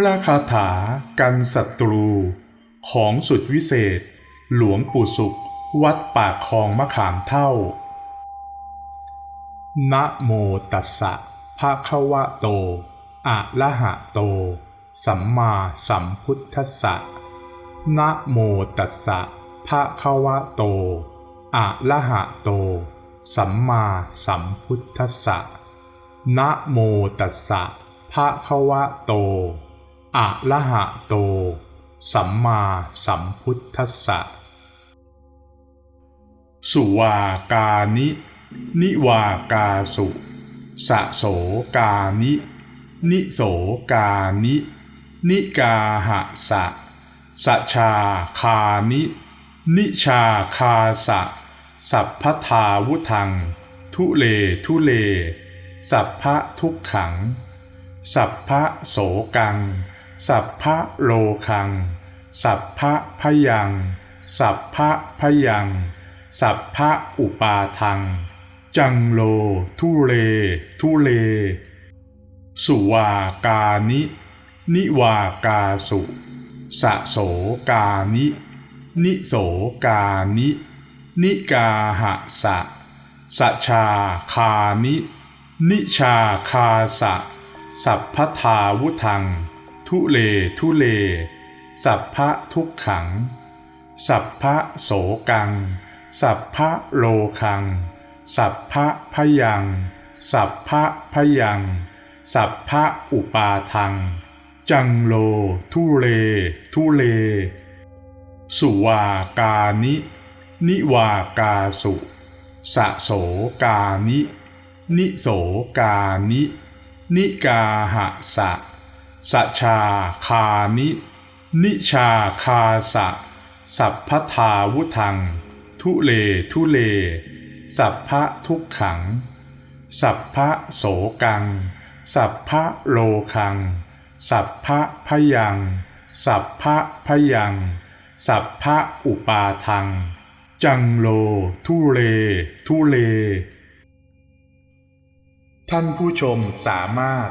พระคาถากันศัตรู ของสุดวิเศษ หลวงปู่สุข วัดปากคลองมะขามเท่า นะโมตัสสะภะคะวะโต อะระหะโต สัมมาสัมพุทธัสสะ นะโมตัสสะภะคะวะโต อะระหะโต สัมมาสัมพุทธัสสะ นะโมตัสสะภะคะวะโต อะระหะโต สัมมาสัมพุทธัสสะ สุวากานิ นิวากาสุ สะโสกานิ นิโสกานิ นิกาหะสะ สะชาคานิ นิชาคาสะ สัพพทาวุทัง ทุเลทุเล สัพพะทุกขัง สัพพะโสกัง สัพพะโลคัง สัพพะพยัง สัพพะพยัง สัพพะอุปาทัง จังโล ทุเลทุเล สุวากานิ นิวากาสุสะโสกานิ นิโสกานิ นิกาหะสะสชาคานิ นิชาคาสะ สัพพทาวุทัง ทุเลทุเล สัพพะทุกขัง สัพพะโสกัง สัพพะโลคัง สัพพะพยัง สัพพะพยัง สัพพะอุปาทัง จังโลทุเล ทุเล สุวากานิ นิวากาสุสะโสกานิ นิโสกานิ นิกาหะสะ สชาคานิ นิชาคาสะ สัพพทาวุทัง ทุเลทุเล สัพพะทุกขัง สัพพะโสกัง สัพพะโลคัง สัพพะพยัง สัพพะพยัง สัพพะอุปาทัง จังโลทุเล ทุเล ท่านผู้ชมสามารถ